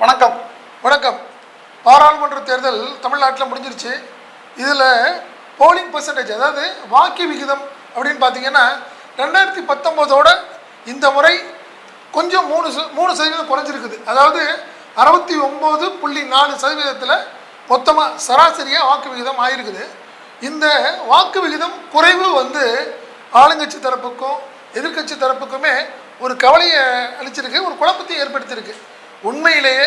வணக்கம். வணக்கம். பாராளுமன்ற தேர்தல் தமிழ்நாட்டில் முடிஞ்சிருச்சு. இதில் போலிங் பர்சன்டேஜ் அதாவது வாக்கு விகிதம் அப்படின்னு பார்த்தீங்கன்னா ரெண்டாயிரத்தி பத்தொம்போதோட இந்த முறை கொஞ்சம் மூணு ச- மூணு சதவீதம் குறைஞ்சிருக்குது. அதாவது அறுபத்தி ஒம்பது புள்ளி நாலு சதவீதத்தில் மொத்தமாக சராசரியாக வாக்கு விகிதம் ஆகிருக்குது இந்த வாக்கு விகிதம் குறைவு வந்து ஆளுங்கட்சி தரப்புக்கும் எதிர்க்கட்சி தரப்புக்குமே ஒரு கவலையை அளிச்சிருக்கு ஒரு குழப்பத்தையும் ஏற்படுத்தியிருக்கு. உண்மையிலேயே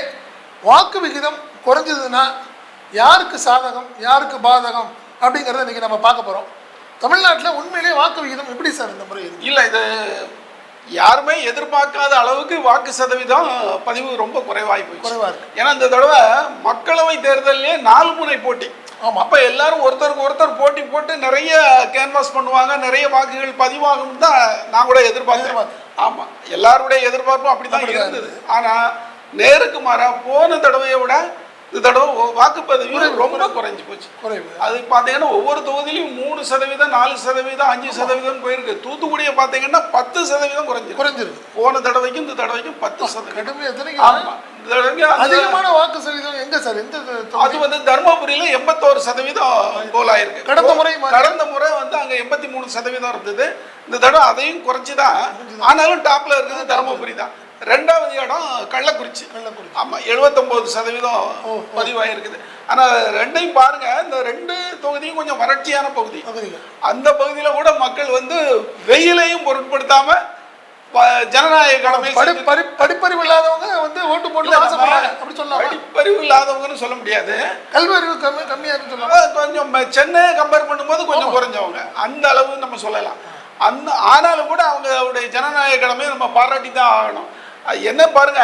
வாக்கு விகிதம் குறைஞ்சதுன்னா யாருக்கு சாதகம் யாருக்கு பாதகம் அப்படிங்கிறத இன்னைக்கு நம்ம பார்க்க போகிறோம் தமிழ்நாட்டில் உண்மையிலேயே வாக்கு விகிதம் எப்படி சார் இந்த முறை இல்லை இது யாருமே எதிர்பார்க்காத அளவுக்கு வாக்கு சதவீதம் பதிவு ரொம்ப குறைவாகி போச்சு குறைவா இருக்கு. ஏன்னா இந்த தடவை மக்களவை தேர்தல்லே நாலு முனை போட்டி. ஆமா. அப்ப எல்லாரும் ஒருத்தருக்கு ஒருத்தர் போட்டி போட்டு நிறைய கேன்வாஸ் பண்ணுவாங்க நிறைய வாக்குகள் பதிவாகும் தான் நான் கூட எதிர்பார்த்தேன். எதிர்பார்த்தேன். ஆமா. எல்லாருடைய எதிர்பார்ப்பும் அப்படிதான் அப்படிதான் இருந்தது. ஆனா நேருக்கு மாறா போன தடவையை விட இந்த தடவை வாக்குப்பதிவு ரொம்ப குறைஞ்சு போச்சு. குறைவு. அது பார்த்தீங்கன்னா ஒவ்வொரு தொகுதியிலும் மூணு சதவீதம் நாலு சதவீதம் அஞ்சு சதவீதம் போயிருக்கு. தூத்துக்குடியை பார்த்தீங்கன்னா பத்து சதவீதம் குறைஞ்சிருக்கு. குறைஞ்சிருக்கு. போன தடவைக்கும் இந்த தடவைக்கும் பத்து சதவீதம். அதிகமான வாக்கு சதவீதம் எங்க சார்? எந்த? அது வந்து தர்மபுரியில எண்பத்தோரு சதவீதம் போல் ஆயிருக்கு. கடந்த முறை. கடந்த முறை வந்து அங்க எண்பத்தி மூணு சதவீதம் இருந்தது. இந்த தடவை அதையும் குறைச்சி தான் ஆனாலும் டாப்ல இருக்குது தர்மபுரி தான். ரெண்டாவது இடம் கள்ளக்குறிச்சி. கள்ளக்குறிச்சி. ஆமா எழுபத்தொன்பது சதவீதம் பதிவாயிருக்குது. ஆனா ரெண்டையும் பாருங்க இந்த ரெண்டு தொகுதியும் கொஞ்சம் வறட்சியான பகுதி. அந்த பகுதியில கூட மக்கள் வந்து வெயிலையும் பொருட்படுத்தாம ஜனநாயக கடமை படி படி படிப்பறிவு இல்லாதவங்க வந்து ஓட்டு போட்டு அப்படி சொல்லலாம்? படிப்பறிவு இல்லாதவங்கன்னு சொல்ல முடியாது. கல்வி அறிவு கம்மி கம்மியா இருக்குன்னு சொல்லலாம் கொஞ்சம் ம- சென்னை கம்பேர் பண்ணும்போது கொஞ்சம் குறைஞ்சவங்க. அந்த அளவு நம்ம சொல்லலாம். அந்த ஆனாலும் கூட அவங்களுடைய ஜனநாயக கடமையை நம்ம பாராட்டி தான் ஆகணும். அது என்ன பாருங்க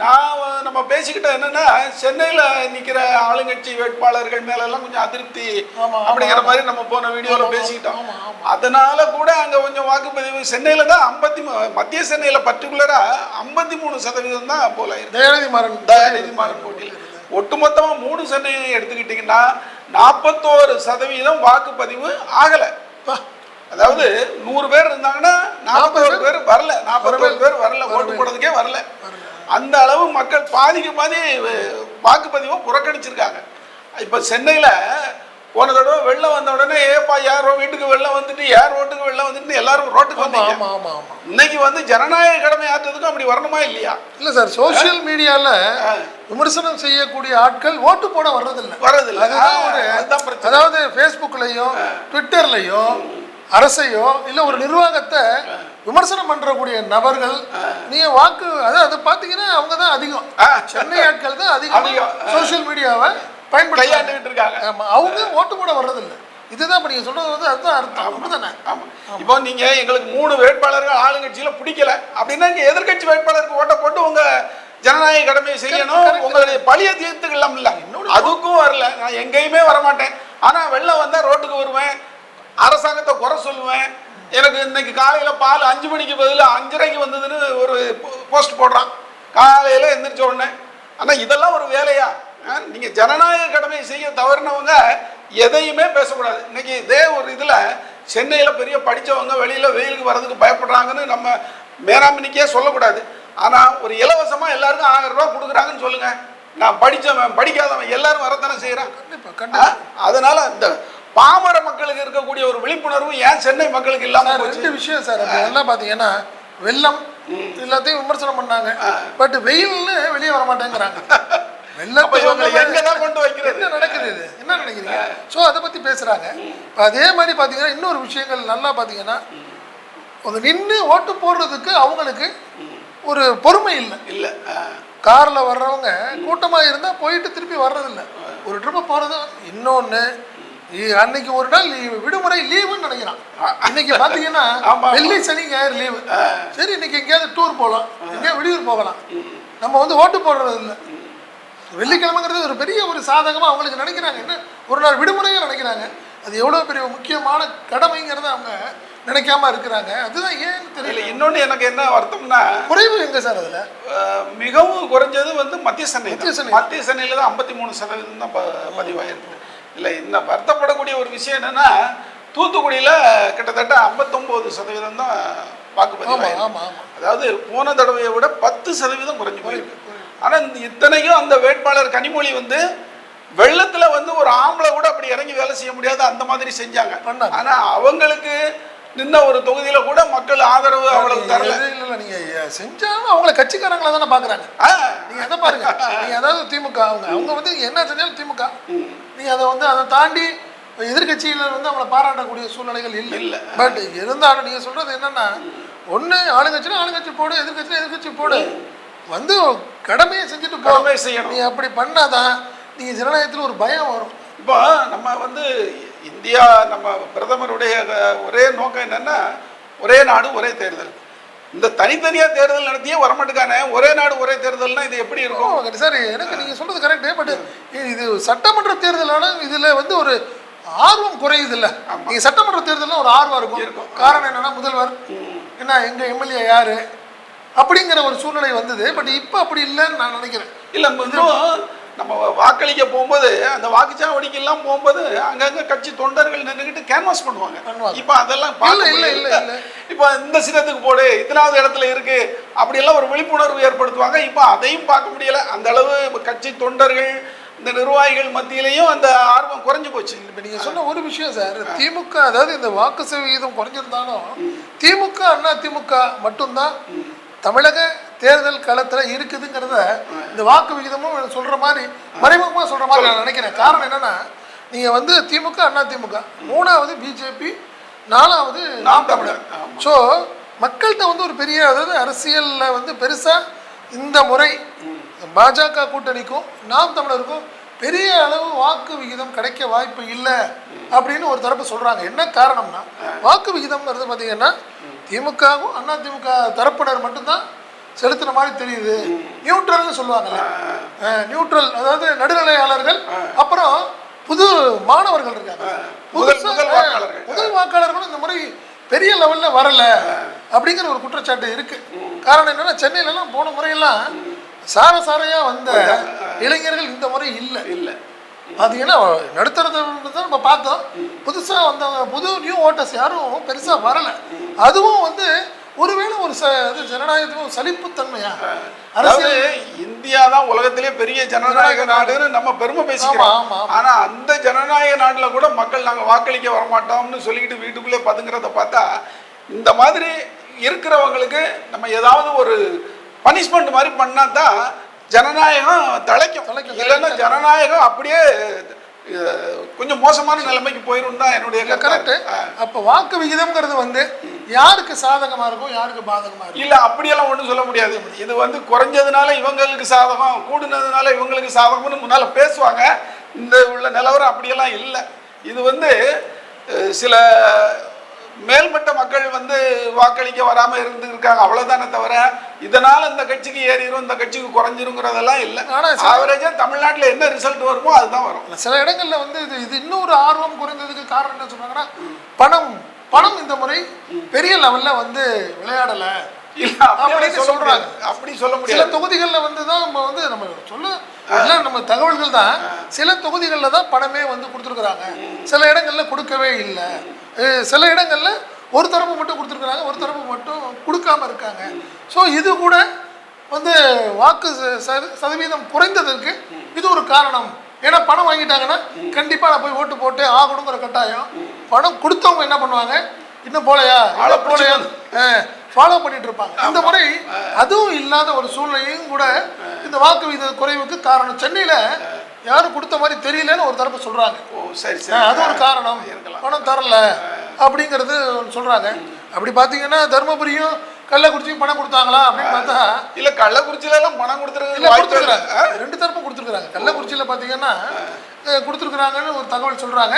நான் நம்ம பேசிக்கிட்ட என்னன்னா சென்னையில் நிற்கிற ஆளுங்கட்சி வேட்பாளர்கள் மேலெல்லாம் கொஞ்சம் அதிருப்தி அப்படிங்கிற மாதிரி நம்ம போன வீடியோவில் பேசிக்கிட்டோம். அதனால கூட அங்கே கொஞ்சம் வாக்குப்பதிவு சென்னையில் தான் ஐம்பத்தி மத்திய சென்னையில் பர்டிகுலராக ஐம்பத்தி மூணு சதவீதம் தான் போல தயாநிதி மாறன் தயாநிதி மாறன் போட்டியில் ஒட்டுமொத்தமா மூணு சென்னையை எடுத்துக்கிட்டிங்கன்னா நாற்பத்தோரு சதவீதம் வாக்குப்பதிவு ஆகல. அதாவது நூறு பேர் இருந்தாங்கன்னா நாற்பத்தோரு பேர் வரல. நாற்பத்தோரு பேர் வரல. ஓட்டு போடுறதுக்கே வரல. அந்த அளவு மக்கள் பாதிக்கு பாதி வாக்குப்பதிவை புறக்கணிச்சிருக்காங்க. இப்போ சென்னையில் போன தடவை வெள்ளம் வந்த உடனே ஏப்பா யாரோ வீட்டுக்கு வெள்ளம் வந்துட்டு யார் ரோட்டுக்கு வெள்ளம் வந்துட்டு எல்லாரும் ரோட்டுக்கு வந்தீங்க. இன்னைக்கு வந்து ஜனநாயக கடமை ஆற்றுறதுக்கும் அப்படி வரணுமா இல்லையா? இல்ல சார் சோஷியல் மீடியால விமர்சனம் செய்யக்கூடிய ஆட்கள் ஓட்டு போட வர்றதில்ல. வர்றதில்ல. அதுதான் ஒரு. அதாவது ஃபேஸ்புக்லயும் ட்விட்டர்லயோ அரசையோ இல்ல ஒரு நிர்வாகத்தை விமர்சனம் பண்றக்கூடிய நபர்கள் நீங்க வாக்கு அதாவது அது பாத்தீங்கன்னா அவங்க தான் அதிகம். சென்னை ஆட்கள் தான் அதிகம் அதிகம். சோஷியல் மீடியாவை பயன்படுத்த கையாண்டுகிட்டு இருக்காங்க. ஆமா அவங்க ஓட்டு போட வர்றதில்ல. இதுதான் இப்ப நீங்க சொல்றது வந்து அதுதான் அர்த்தம். அப்படிதானே ஆமா. இப்போ நீங்க எங்களுக்கு மூணு வேட்பாளர்கள் ஆளுங்கட்சியில பிடிக்கல. அப்படின்னா இங்க எதிர்க்கட்சி வேட்பாளருக்கு ஓட்ட போட்டு உங்க ஜனநாயக கடமையை செய்யணும். உங்களுடைய பழிய தீர்த்துக்கலாம் இல்ல. அதுக்கும் வரல. நான் எங்கேயுமே வரமாட்டேன். ஆனா வெள்ளம் வந்தா ரோட்டுக்கு வருவேன். அரசாங்கத்தை குறை சொல்லுவேன். எனக்கு இன்னைக்கு காலையில பால் அஞ்சு மணிக்கு பதிலா அஞ்சரைக்கு வந்ததுன்னு ஒரு போஸ்ட் போடுறான். காலையில எந்திரிச்ச உடனே ஆனா இதெல்லாம் ஒரு வேலையா? ஆ, நீங்க ஜனநாயக கடமையை செய்ய தவறினவங்க எதையுமே பேசக்கூடாது. இன்னைக்கு இதே ஒரு இதுல சென்னையில பெரிய படிச்சவங்க வெளியில வெயிலுக்கு வர்றதுக்கு பயப்படுறாங்கன்னு நம்ம மேராமினிக்கே சொல்லக்கூடாது. ஆனா ஒரு இலவசமா எல்லாருக்கும் ஆயிரம் ரூபாய் கொடுக்குறாங்கன்னு சொல்லுங்க. நான் படிச்சவன் படிக்காதவன் எல்லாரும் வரத்தானே செய்யறான். கண்டிப்பா கண்டிப்பா. அதனால இந்த பாமர மக்களுக்கு இருக்கக்கூடிய ஒரு விழிப்புணர்வு ஏன் சென்னை மக்களுக்கு இல்லாம ரெண்டு விஷயம் சார். அப்படி நல்லா பாத்தீங்கன்னா வெள்ளம் எல்லாத்தையும் விமர்சனம் பண்ணாங்க. பட் வெயில்னு வெளியே வர மாட்டேங்கிறாங்க என்ன என்ன நினைக்கிறீங்க ஸோ அதை பேசுறாங்க. இப்ப அதே மாதிரி பாத்தீங்கன்னா இன்னொரு விஷயங்கள் நல்லா பாத்தீங்கன்னா அவங்க நின்று ஓட்டு போடுறதுக்கு அவங்களுக்கு ஒரு பொறுமை இல்லை. இல்ல. கார்ல வர்றவங்க கூட்டமா இருந்தா போயிட்டு திருப்பி வர்றதில்ல. ஒரு ட்ரிப்பு போறது இன்னொன்னு இ- அன்னைக்கு ஒரு நாள் லீவு விடுமுறை லீவுன்னு நினைக்கிறான். இன்னைக்கு பாத்தீங்கன்னா. வெள்ளி சனி ஞாயிறு லீவு. சரி இன்னைக்கு எங்கேயாவது டூர் போகலாம் எங்கேயாவது வெளியூர் போகலாம். நம்ம வந்து ஓட்டு போடுறது இல்லை. வெள்ளிக்கிழமைங்கிறது ஒரு பெரிய ஒரு சாதகமா அவங்களுக்கு நினைக்கிறாங்க. என்ன? ஒரு நாள் விடுமுறையா நினைக்கிறாங்க. அது எவ்வளவு பெரிய முக்கியமான கடமைங்கிறத அவங்க நினைக்காம இருக்கிறாங்க. அதுதான் இல்ல தெரியல. இன்னொன்னு எனக்கு என்ன வருத்தம்னா குறைவு எங்க சார் அதுல? மிகவும் குறைஞ்சது வந்து மத்திய சென்னை மத்திய. சென்னை. மத்திய சென்னையில தான் ஐம்பத்தி மூணு சதவீதம் தான் பதிவாயிருக்கு. இல்லை இந்த வருத்தப்படக்கூடிய ஒரு விஷயம் என்னன்னா தூத்துக்குடியில கிட்டத்தட்ட ஐம்பத்தொம்போது சதவீதம் தான் வாக்குப்பதிவு அதாவது போன தடவையை விட பத்து சதவீதம் குறைஞ்சு போயிருக்கு. ஆனா இந்த இத்தனைக்கும் அந்த வேட்பாளர் கனிமொழி வந்து வெள்ளத்துல வந்து ஒரு ஆம்பளை கூட அப்படி இறங்கி வேலை செய்ய முடியாது அந்த மாதிரி செஞ்சாங்க. பண்ணாங்க. ஆனா அவங்களுக்கு நின்ன ஒரு தொகுதியில கூட மக்கள் ஆதரவு அவ்வளவு தரல. இல்ல இல்ல நீங்க செஞ்சாலும் அவங்கள கட்சிக்காரங்களா தானே பாக்குறாங்க. நீங்க அதை பாருங்க. நீங்க அதாவது திமுக அவங்க அவங்க வந்து என்ன செஞ்சாலும் திமுக. நீங்க அதை வந்து அதை தாண்டி எதிர்க்கட்சியில வந்து அவங்கள பாராட்டக்கூடிய சூழ்நிலைகள் இல்ல. இல்லை. பட் இருந்தாலும் நீங்க சொல்றது என்னன்னா ஒண்ணு ஆளுங்கட்சினா ஆளுங்கட்சி போடு எதிர்க்கட்சினா எதிர்க்கட்சி போடு. வந்து கடமையை செஞ்சுட்டு போ. கடமை செய்யணும். நீ அப்படி பண்ணாதான் நீங்க ஜனநாயகத்துல ஒரு பயம் வரும். இப்போ நம்ம வந்து இந்தியா நம்ம பிரதமருடைய ஒரே நோக்கம் என்னன்னா ஒரே நாடு ஒரே தேர்தல். இந்த தனித்தனியா தேர்தல் நடத்தியே வரமாட்டுக்கானே ஒரே நாடு ஒரே தேர்தல்னா இது எப்படி இருக்கும்? சார். எனக்கு நீங்க சொல்றது கரெக்ட் பட் இது சட்டமன்ற தேர்தலான இதுல வந்து ஒரு ஆர்வம் குறையுது இல்ல நீங்க சட்டமன்ற தேர்தல்ல ஒரு ஆர்வம் இருக்கும். இருக்கும். காரணம் என்னன்னா முதல்வர் என்ன எங்க எம்எல்ஏ யாரு? அப்படிங்கிற ஒரு சூழ்நிலை வந்தது. பட் இப்போ அப்படி இல்லைன்னு நான் நினைக்கிறேன். இல்ல நம்ம வாக்களிக்க போகும்போது அந்த வாக்குச்சாவடிக்கு எல்லாம் போகும்போது அங்கங்க கட்சி தொண்டர்கள் நின்றுக்கிட்டு கேன்வாஸ் பண்ணுவாங்க. இப்ப அதெல்லாம் இல்ல, இல்ல. இப்ப இந்த சின்னத்துக்கு போடு இத்தனாவது இடத்துல இருக்கு அப்படி எல்லாம் ஒரு விழிப்புணர்வு ஏற்படுத்துவாங்க. இப்ப அதையும் பார்க்க முடியல. அந்த அளவு கட்சி தொண்டர்கள் இந்த நிர்வாகிகள் மத்தியிலையும் அந்த ஆர்வம் குறைஞ்சு போச்சு. இப்போ நீங்க சொன்ன ஒரு விஷயம் சார் திமுக அதாவது இந்த வாக்கு சதவீதம் குறைஞ்சிருந்தாலும் திமுக அண்ணா திமுக மட்டும்தான் தமிழக தேர்தல் களத்துல இருக்குதுங்கிறத இந்த வாக்கு விகிதமும் சொல்ற மாதிரி மறைமுகமா சொல்ற மாதிரி நான் நினைக்கிறேன். காரணம் என்னன்னா நீங்க வந்து திமுக அண்ணா திமுக. மூணாவது பிஜேபி நாலாவது நாம் தமிழர். ஸோ மக்கள்கிட்ட வந்து ஒரு பெரிய அதாவது அரசியல்ல வந்து பெருசா இந்த முறை பாஜக கூட்டணிக்கும் நாம் தமிழருக்கும் பெரிய அளவு வாக்கு விகிதம் கிடைக்க வாய்ப்பு இல்லை அப்படின்னு ஒரு தரப்பு சொல்றாங்க. என்ன காரணம்னா வாக்கு விகிதம்ங்கிறது பார்த்தீங்கன்னா திமுகவும் அண்ணா திமுக தரப்பினர் மட்டும்தான் செலுத்துன மாதிரி தெரியுது. நியூட்ரல்னு சொல்லுவாங்கல்ல. நியூட்ரல் அதாவது நடுநிலையாளர்கள் அப்புறம் புது மாணவர்கள் இருக்காங்க. முதல்- வாக்காளர்களும் இந்த முறை பெரிய லெவல்ல வரல அப்படிங்கிற ஒரு குற்றச்சாட்டு இருக்கு. காரணம் என்னன்னா சென்னையில எல்லாம் போன முறையெல்லாம் சார சாரையா வந்த இளைஞர்கள் இந்த முறை இல்லை. இல்ல. பார்த்தீங்கன்னா நடுத்தரத்தை நம்ம பார்த்தோம். புதுசாக வந்தவங்க புது நியூ ஓட்டர்ஸ் யாரும் பெருசாக வரல. அதுவும் வந்து ஒருவேளை ஒரு ஜனநாயகத்துக்கு ஒரு சலிப்புத்தன்மையா அதாவது இந்தியா தான் உலகத்திலே பெரிய ஜனநாயக நாடுன்னு நம்ம பெருமை பேசிக்கிறோம். ஆனா அந்த ஜனநாயக நாட்டுல கூட மக்கள் நாங்க வாக்களிக்க வரமாட்டோம்னு சொல்லிக்கிட்டு வீட்டுக்குள்ளே பதுங்குறத பார்த்தா இந்த மாதிரி இருக்கிறவங்களுக்கு நம்ம ஏதாவது ஒரு பனிஷ்மெண்ட் மாதிரி பண்ணா தான் ஜனநாயகம் தலைக்கும். இல்லைன்னா ஜனநாயகம் அப்படியே கொஞ்சம் மோசமான நிலைமைக்கு போயிரும் தான் என்னுடைய கரெக்ட். அப்போ வாக்கு விகிதம்ங்கிறது வந்து யாருக்கு சாதகமா இருக்கும் யாருக்கு பாதகமா இருக்கும் இல்ல அப்படியெல்லாம் ஒண்ணும் சொல்ல முடியாது. இது வந்து குறைஞ்சதுனால இவங்களுக்கு சாதகம் கூடுனதுனால இவங்களுக்கு சாதகம்னு முன்னால பேசுவாங்க. இந்த உள்ள நிலவரம் அப்படியெல்லாம் இல்லை. இது வந்து சில மேல்மட்ட மக்கள் வந்து வாக்களிக்க வராம இருந்திருக்காங்க. அவ்வளவுதானே தவிர இதனால இந்த கட்சிக்கு ஏறிடும் இந்த கட்சிக்கு குறைஞ்சிருங்கிறதெல்லாம் இல்லை. ஆனா சில- ஆவரேஜா தமிழ்நாட்டுல என்ன ரிசல்ட் வருமோ அதுதான் வரும். சில இடங்கள்ல வந்து இது இது இன்னொரு ஆர்வம் குறைந்ததுக்கு காரணம் என்ன சொல்றாங்கன்னா பணம். பணம் இந்த முறை பெரிய லெவல்ல வந்து விளையாடல. அப்படின்னு சொல்றாங்க. அப்படி சொல்ல சில தொகுதிகள்ல வந்து தான் நம்ம வந்து நம்ம சொல்ல எல்லாம் நம்ம தகவல்கள் தான். சில தொகுதிகள்ல தான் பணமே வந்து கொடுத்துருக்குறாங்க. சில இடங்கள்ல கொடுக்கவே இல்லை. சில இடங்கள்ல ஒரு தரப்பு மட்டும் கொடுத்துருக்குறாங்க ஒரு தரப்பு மட்டும் கொடுக்காம இருக்காங்க. ஸோ இது கூட வந்து வாக்கு சதவீதம் குறைந்ததற்கு இது ஒரு காரணம். ஏன்னா பணம் வாங்கிட்டாங்கன்னா கண்டிப்பா நான் போய் ஓட்டு போட்டு ஆகணுங்கிற கட்டாயம். பணம் கொடுத்தவங்க என்ன பண்ணுவாங்க? இன்னும் போலையா ஆளை போலையா ஃபாலோ பண்ணிட்டு இருப்பாங்க. இந்த முறை அதுவும் இல்லாத ஒரு சூழ்நிலையும் கூட இந்த வாக்கு விகித குறைவுக்கு காரணம். சென்னையில யாரும் கொடுத்த மாதிரி தெரியலன்னு ஒரு தரப்பு சொல்றாங்க. ஓ சரி சரி. அது ஒரு காரணம். இருக்கலாம். பணம் தரல அப்படிங்கிறது ஒண்ணு சொல்றாங்க. அப்படி பாத்தீங்கன்னா தருமபுரியும் கள்ளக்குறிச்சியும் பணம் கொடுத்தாங்களா அப்படின்னு பார்த்தா இல்ல கள்ளக்குறிச்சியில எல்லாம் பணம் இல்ல கொடுத்துருக்கு வாய்ப்பு இல்லை. கொடுத்துருக்காங்க ரெண்டு தரப்பும் கொடுத்துருக்காங்க கள்ளக்குறிச்சியில பாத்தீங்கன்னா அஹ், கொடுத்துருக்காங்கன்னு ஒரு தகவல் சொல்றாங்க.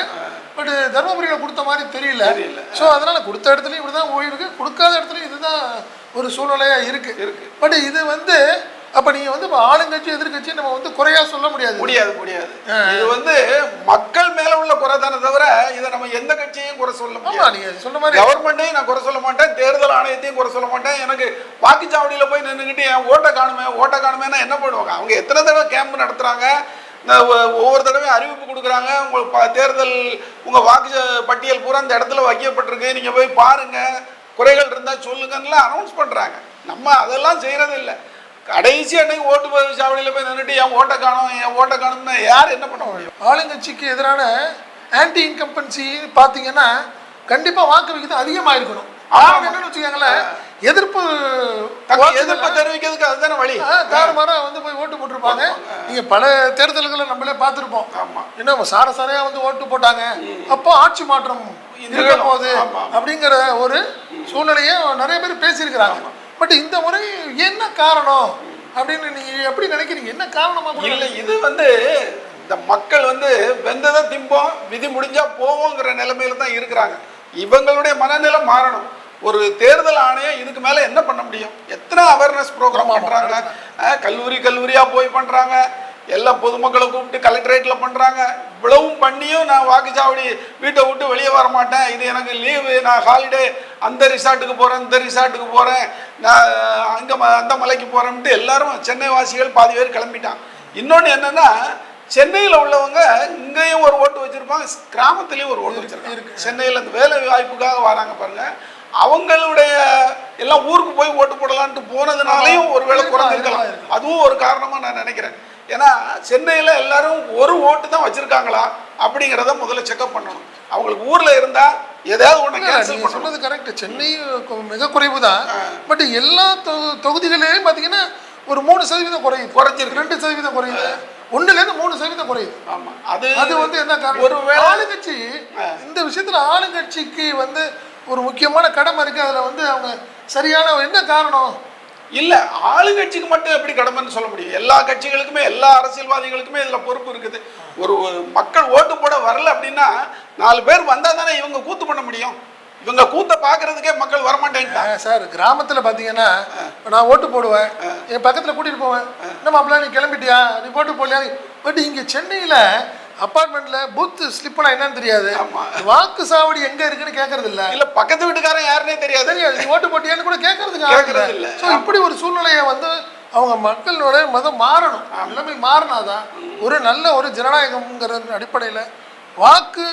பட் தருமபுரியில கொடுத்த மாதிரி தெரியல. ஸோ அதனால கொடுத்த இடத்துலயும் இப்படிதான் போயிருக்கு. கொடுக்காத இடத்துலயும் இதுதான் ஒரு சூழ்நிலையா இருக்கு. பட் இது வந்து அப்ப நீங்க வந்து ஆளுங்கட்சி எதிர்க்கட்சி நம்ம வந்து குறையா சொல்ல முடியாது. முடியாது முடியாது. இது வந்து மக்கள் மேல உள்ள குறை தானே தவிர இதை நம்ம எந்த கட்சியையும் குறை சொல்ல முடியாது. நீங்க சொன்ன மாதிரி கவர்மெண்ட்டையும் நான் குறை சொல்ல மாட்டேன் தேர்தல் ஆணையத்தையும் குறை சொல்ல மாட்டேன். எனக்கு வாக்குச்சாவடியில போய் நின்றுக்கிட்டு என் ஓட்டை காணுமே ஓட்டை காணுமேனா என்ன பண்ணுவாங்க? அவங்க எத்தனை தடவை கேம்ப் நடத்துறாங்க? ஒவ்வொரு தடவையும் அறிவிப்பு கொடுக்குறாங்க. உங்களுக்கு ப- தேர்தல் உங்க வாக்கு பட்டியல் பூரா இந்த இடத்துல வைக்கப்பட்டிருக்கு. நீங்க போய் பாருங்க. குறைகள் இருந்தா சொல்லுங்கன்னு அனௌன்ஸ் பண்றாங்க. நம்ம அதெல்லாம் செய்யறது இல்லை கடைசி அன்னைக்கு ஓட்டு பதிவு சாவடியில் போய் நின்றுட்டு என் ஓட்டை காணும் என் ஓட்டை காணும்னா யார் என்ன பண்ண முடியும்? ஆளுங்கட்சிக்கு எதிரான ஆன்டி இன்கம்பன்சி பார்த்தீங்கன்னா கண்டிப்பாக வாக்கு விகிதம் அதிகமாக இருக்கணும் காரணம் என்னன்னு வச்சுக்கோங்களேன் எதிர்ப்பு எதிர்ப்பு தெரிவிக்கிறதுக்கு அதுதானே வழி. தாறுமாறா வந்து போய் ஓட்டு போட்டிருப்பாங்க. நீங்க பல தேர்தல்களை நம்மளே பார்த்துருப்போம். என்ன சார சாரையா வந்து ஓட்டு போட்டாங்க. அப்போ ஆட்சி மாற்றம் இருக்க. போகுது. அப்படிங்கிற ஒரு சூழ்நிலையை நிறைய பேர் பேசியிருக்கிறாங்க. பட் இந்த முறை என்ன காரணம்? அப்படின்னு நீங்க எப்படி நினைக்கிறீங்க? என்ன காரணமா கூட இல்ல இது வந்து இந்த மக்கள் வந்து வெந்ததை திம்போம் விதி முடிஞ்சா போவோங்கிற நிலைமையில தான் இருக்கிறாங்க. இவங்களுடைய மனநிலை மாறணும். ஒரு தேர்தல் ஆணையம் இதுக்கு மேல என்ன பண்ண முடியும்? எத்தனை அவேர்னஸ் ப்ரோக்ராம் பண்றாங்க அஹ், கல்லூரி கல்லூரியா போய் பண்றாங்க. எல்லாம் பொதுமக்களை கூப்பிட்டு கலெக்டரேட்ல பண்றாங்க. இவ்வளவும் பண்ணியும் நான் வாக்குச்சாவடி வீட்டை விட்டு வெளியே வர மாட்டேன். இது எனக்கு லீவு நான் ஹாலிடே அந்த ரிசார்ட்டுக்கு போறேன் இந்த ரிசார்ட்டுக்கு போறேன். நான் அங்க ம- அந்த மலைக்கு போறேன்ட்டு எல்லாரும் சென்னை வாசிகள் பாதி பேர் கிளம்பிட்டான் இன்னொன்று என்னன்னா சென்னையில் உள்ளவங்க இங்கேயும் ஒரு ஓட்டு வச்சிருப்பாங்க கிராமத்துலேயும் ஒரு ஓட்டு வச்சிருக்காங்க. சென்னையில் இந்த வேலை வாய்ப்புக்காக வராங்க பாருங்க. அவங்களுடைய எல்லாம் ஊருக்கு போய் ஓட்டு போடலான்ட்டு போனதுனாலையும் ஒருவேளை இருக்கலாம், குறைஞ்சிருக்கலாம். அதுவும் ஒரு காரணமா நான் நினைக்கிறேன். ஏன்னா சென்னையில் எல்லாரும் ஒரு ஓட்டு தான் வச்சிருக்காங்களா? அப்படிங்கிறத முதல்ல செக்அப் பண்ணணும். அவங்களுக்கு ஊர்ல இருந்தா ஏதாவது ஒன்று கேன்சல் சொன்னது கரெக்ட் சென்னை மிக குறைவு தான் பட் எல்லா தொகுதிகளிலேயும் பார்த்தீங்கன்னா ஒரு மூணு சதவீதம் குறையுது. குறைஞ்சிருக்கு. ரெண்டு சதவீதம் குறையுது. ஒண்ணுல இருந்து மூணு சதவீதம் குறையுது. ஆமா. அது அது வந்து என்ன காரணம்? ஒருவேளை ஆளுங்கட்சி இந்த விஷயத்துல ஆளுங்கட்சிக்கு வந்து ஒரு முக்கியமான கடமை இருக்கு. அதுல வந்து அவங்க சரியான என்ன காரணம்? இல்ல ஆளுங்கட்சிக்கு மட்டும் எப்படி கடமைன்னு சொல்ல முடியும். எல்லா கட்சிகளுக்குமே எல்லா அரசியல்வாதிகளுக்குமே இதுல பொறுப்பு இருக்குது. ஒரு மக்கள் ஓட்டு போட வரல அப்படின்னா நாலு பேர் வந்தா தானே இவங்க கூத்து பண்ண முடியும். இவங்க கூத்த பாக்குறதுக்கே மக்கள் வரமாட்டேன்ட்டாங்க. ஆ, சார் கிராமத்துல பாத்தீங்கன்னா நான் ஓட்டு போடுவேன். என் பக்கத்துல கூட்டிட்டு போவேன். என்ன மாப்பிள்ள நீ கிளம்பிட்டியா? நீ ஓட்டு போடலையா? பட் இங்க சென்னையில அப்பார்ட்மெண்ட்ல பூத் ஸ்லிப்னா என்னன்னு தெரியாது. வாக்கு சாவடி எங்க இருக்குன்னு கேக்குறது இல்ல இல்ல பக்கத்து வீட்டுக்காரன் யாருன்னே தெரியாது. தெரியாது. நீ ஓட்டு போட்டியான்னு கூட ஆள் இல்ல. ஸோ இப்படி ஒரு சூழ்நிலையை வந்து அவங்க மக்களோட மதம் மாறணும். நிலைமை மாறினாதான் ஒரு நல்ல ஒரு ஜனநாயகம்ங்கிற அடிப்படையில வாக்கு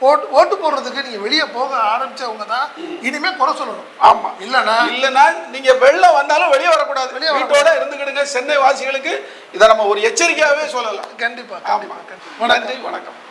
போட்டு ஓட்டு போடுறதுக்கு நீங்க வெளியே போக ஆரம்பிச்சவங்க தான் இனிமே குறை சொல்லணும். ஆமா. இல்லைன்னா இல்லைன்னா நீங்க வெளில வந்தாலும் வெளியே வரக்கூடாது. வெளிய வீட்டோட இருந்துக்கிடுங்க சென்னை வாசிகளுக்கு இதை நம்ம ஒரு எச்சரிக்கையாவே சொல்லலாம். கண்டிப்பா ஆமா. நன்றி வணக்கம்.